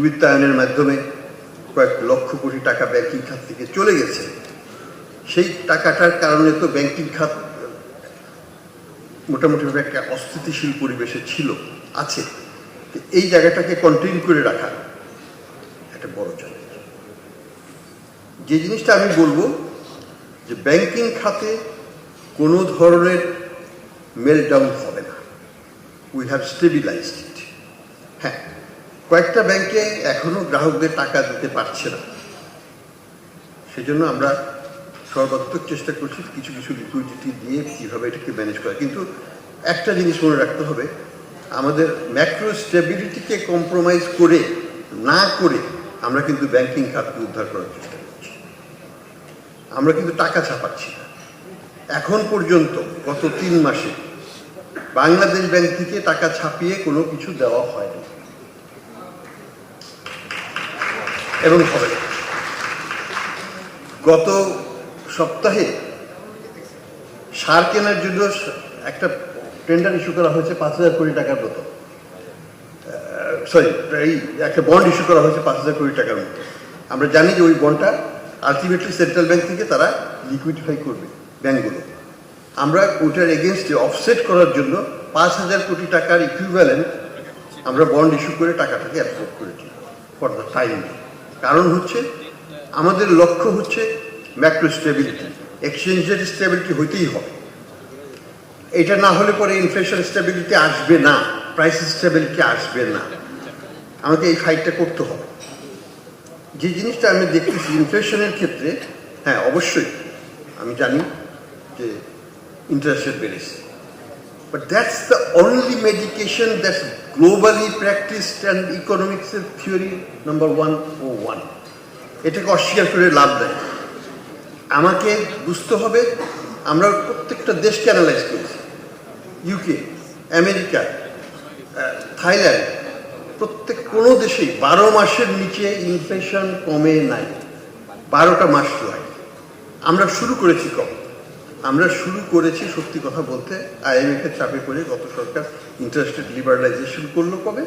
দুর্বৃত্তায়নের মাধ্যমে কয়েক লক্ষ কোটি টাকা ব্যাংকিং খাত থেকে চলে গেছে। সেই টাকাটার কারণে তো ব্যাংকিং খাত মোটামুটিভাবে একটা অস্থিতিশীল পরিবেশে ছিল, আছে। এই জায়গাটাকে কন্টিনিউ করে রাখা একটা বড় চ্যালেঞ্জ যে জিনিসটা আমি বলব, যে ব্যাংকিং খাতে কোনো ধরনের মেলডাউন হবে না। উই হ্যাভ স্টেবিলাইজড ইট হ্যাঁ। কয়েকটা ব্যাংকে এখনও গ্রাহকদের টাকা দিতে পারছে না। সেজন্য আমরা সর্বাত্মক চেষ্টা করছি কিছু কিছু লিকুইডিটি দিয়ে কীভাবে এটাকে ম্যানেজ করা। কিন্তু একটা জিনিস মনে রাখতে হবে, আমাদের ম্যাক্রো স্টেবিলিটিকে কম্প্রোমাইজ করে, না করে আমরা কিন্তু ব্যাংকিং খাতকে উদ্ধার করার চেষ্টা করছি। আমরা কিন্তু টাকা ছাপাচ্ছি না। এখন পর্যন্ত, গত তিন মাসে, বাংলাদেশ ব্যাংক থেকে টাকা ছাপিয়ে কোনো কিছু দেওয়া হয়নি। এবং হবে। গত সপ্তাহে সার কেনার জন্য একটা টেন্ডার ইস্যু করা হয়েছে পাঁচ হাজার কোটি টাকার মতো। সরি এই একটা বন্ড ইস্যু করা হয়েছে পাঁচ হাজার কোটি টাকার মতো। আমরা জানি যে ওই বন্ডটা আলটিমেটলি সেন্ট্রাল ব্যাংক থেকে তারা লিকুইডিফাই করবে ব্যাংকগুলো। আমরা ওইটার এগেনস্টে অফসেট করার জন্য পাঁচ হাজার কোটি টাকার ইকুইভ্যালেন্ট আমরা বন্ড ইস্যু করে টাকাটাকে অ্যাবসর্ব করেছি ফর দ্য টাইম কারণ হচ্ছে, আমাদের লক্ষ্য হচ্ছে ম্যাক্রো স্টেবিলিটি, এক্সচেঞ্জের স্টেবিলিটি হইতেই হবে। এটা না হলে পরে ইনফ্লেশন স্টেবিলিটি আসবে না, প্রাইস স্টেবিলিটি আসবে না। আমাকে এই ফাইটটা করতে হবে। যে জিনিসটা আমি দেখতেছি ইনফ্লেশনের ক্ষেত্রে হ্যাঁ অবশ্যই, আমি জানি যে ইন্টারেস্ট রেট বেড়েছে। But that's the only medication that's globally practiced and economics theory number one oh one. এটাকে অস্বীকার করে লাভ দেয় আমাকে বুঝতে হবে, আমরা প্রত্যেকটা দেশকে অ্যানালাইজ করেছি। ইউকে আমেরিকা থাইল্যান্ড প্রত্যেক কোনো দেশেই বারো মাসের নিচে ইনফ্লেশন কমে নাই। বারোটা মাস লাগে আমরা শুরু করেছি কম আমরা শুরু করেছি সত্যি কথা বলতে আইএমএফ এর চাপে পড়ে গত সরকার ইন্টারেস্টেড লিবারালাইজেশন করল কবে?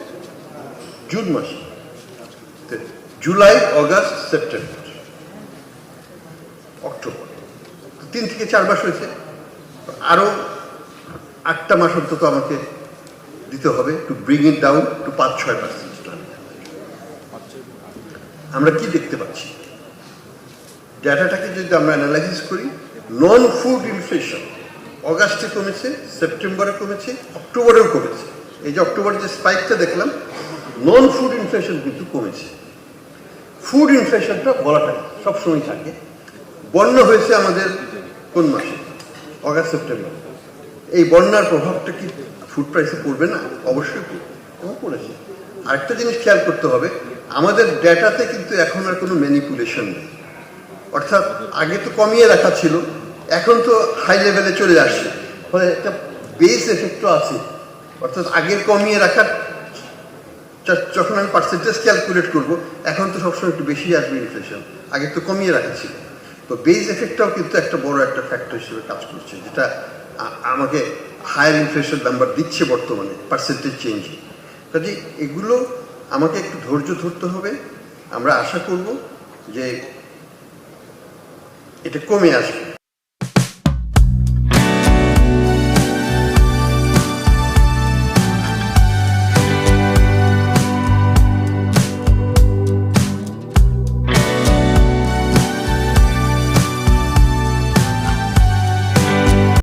জুন মাসে। July, August, September. অক্টোবর। তিন থেকে চার মাস হয়েছে। আরও আটটা মাস অন্তত আমাকে দিতে হবে to bring it down to পাঁচ, ছয় পার্সেন্ট আমরা কি দেখতে পাচ্ছি? ডাটাটাকে যদি আমরা অ্যানালাইসিস করি নন ফুড ইনফ্লেশন অগাস্টে কমেছে সেপ্টেম্বরে কমেছে অক্টোবরেও কমেছে। এই যে অক্টোবরে যে স্পাইকটা দেখলাম নন ফুড ইনফ্লেশন কিন্তু কমেছে। ফুড ইনফ্লেশনটা বলাটা সবসময় থাকে। বন্যা হয়েছে আমাদের কোন মাসে? অগাস্ট সেপ্টেম্বর এই বন্যার প্রভাবটা কি ফুড প্রাইসে পড়বে না? অবশ্যই পড়বে। পড়েছে। আরেকটা জিনিস খেয়াল করতে হবে, আমাদের ডেটাতে কিন্তু এখন আর কোনো ম্যানিপুলেশন নেই। অর্থাৎ আগে তো কমিয়ে রাখা ছিল এখন তো হাই লেভেলে চলে আসছে। ফলে একটা বেস এফেক্টও আছে। অর্থাৎ আগের কমিয়ে রাখার যখন আমি পার্সেন্টেজ ক্যালকুলেট করব, এখন তো সবসময় একটু বেশি আসবে ইনফ্লেশন আগে তো কমিয়ে রাখা ছিল। তো বেস এফেক্টটাও কিন্তু একটা বড় একটা ফ্যাক্টর হিসেবে কাজ করছে, যেটা আমাকে হায়ার ইনফ্লেশন নাম্বার দিচ্ছে বর্তমানে পার্সেন্টেজ চেঞ্জে কাজে এগুলো আমাকে একটু ধৈর্য ধরতে হবে। আমরা আশা করব যে এটা কমে আসবে।